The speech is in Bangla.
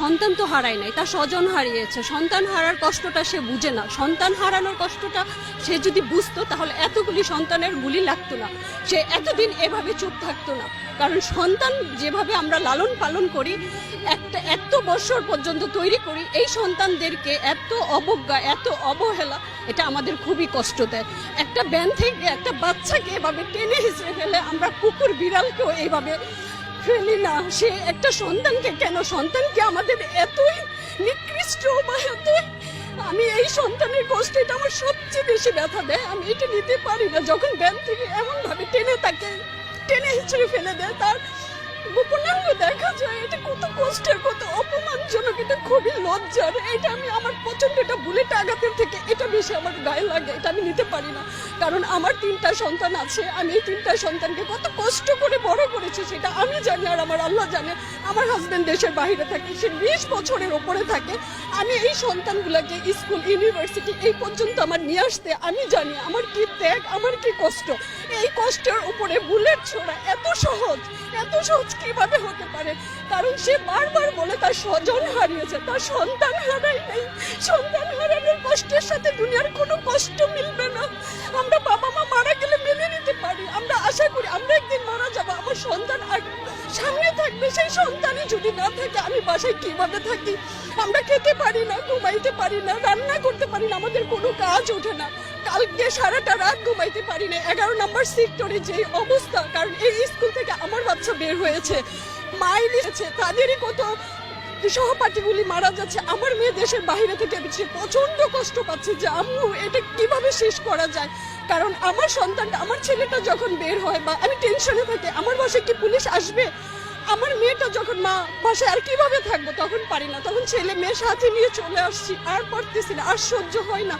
সন্তান তো হারায় নাই তার স্বজন হারিয়েছে। সন্তান হারার কষ্টটা সে বুঝে না। সন্তান হারানোর কষ্টটা সে যদি বুঝতো, তাহলে এতগুলি সন্তানের গুলি লাগতো না। সে এতদিন এভাবে চুপ থাকতো না। কারণ সন্তান যেভাবে আমরা লালন পালন করি, একটা এত বছর পর্যন্ত তৈরি করি, এই সন্তানদেরকে এত অবজ্ঞা, এত অবহেলা, এটা আমাদের খুবই কষ্ট দেয়। একটা ব্যান থেকে একটা বাচ্চাকে এভাবে টেনে হিসেবে ফেলে আমরা কুকুর বিড়ালকেও এইভাবে ফেলি না। সে একটা সন্তানকে কেন? সন্তানকে আমাদের এতই নিকৃষ্ট বা এতই আমি এই সন্তানের কষ্ট এটা আমার সবচেয়ে বেশি ব্যথা দেয়। আমি এটা নিতে পারি না। যখন ব্যান থেকে এমনভাবে টেনে তাকে টেনে হিচড়ে ফেলে দেয়, তার গোপনাঙ্গ দেখা যায়। কত কষ্টের, কত অপমানজনক, এটা খুবই লজ্জার। এটা আমি আমার প্রচণ্ড এটা বুলেট আঘাতের থেকে এটা বেশি আমার গায়ে লাগে, এটা আমি নিতে পারি না। কারণ আমার তিনটা সন্তান আছে, আমি এই তিনটা সন্তানকে কত কষ্ট করে বড় করেছি, সেটা আমি জানি আর আমার আল্লাহ জানে। আমার হাজবেন্ড দেশের বাইরে থাকে, সে বিশ বছরের ওপরে থাকে। আমি এই সন্তানগুলোকে স্কুল ইউনিভার্সিটি এই পর্যন্ত আমার নিয়ে আসতে আমি জানি, আমার কি ত্যাগ, আমার কি কষ্ট। এই কষ্টের উপরে বুলেট ছোড়া সহজ, এত সহজ কীভাবে হতে পারে? কারণ সে বারবার বলে তার স্বজন হারিয়েছে, তার সন্তান হারাই নেই। সন্তান হারানোর কষ্টের সাথে দুনিয়ার কোনো কষ্ট মিলবে না। আমরা বাবা মা মারা গেলে মেনে নিতে পারি। আমরা আশা করি আমরা একদিন মারা যাব, আমার সন্তান সামনে থাকবে। সেই সন্তানই যদি না থাকে, আমি বাসায় কীভাবে থাকি? আমরা খেতে পারি না, ঘুমাইতে পারি না, রান্না করতে পারি না, আমাদের কোনো কাজ ওঠে না। কালকে সারাটা রাত ঘুমাইতে পারি না এগারো নম্বর সেক্টরে যে অবস্থা, কারণ এই স্কুল থেকে আমার বাচ্চা বের হয়েছে, মাই নিয়েছে, তাদেরই কত সহপাঠীগুলি মারা যাচ্ছে। আমার মেয়ে দেশের বাইরে থেকে সে প্রচণ্ড কষ্ট পাচ্ছে যে, আম্মু, এটা কীভাবে শেষ করা যায়? কারণ আমার সন্তানটা, আমার ছেলেটা যখন বের হয় বা আমি টেনশনে থাকি, আমার বাসায় কি পুলিশ আসবে? আমার মেয়েটা যখন মা বাসায় আর কীভাবে থাকব? তখন পারি না। তখন ছেলে মেয়ে সাথে নিয়ে চলে আসছি, আর পারতেছি না, আর সহ্য হয় না।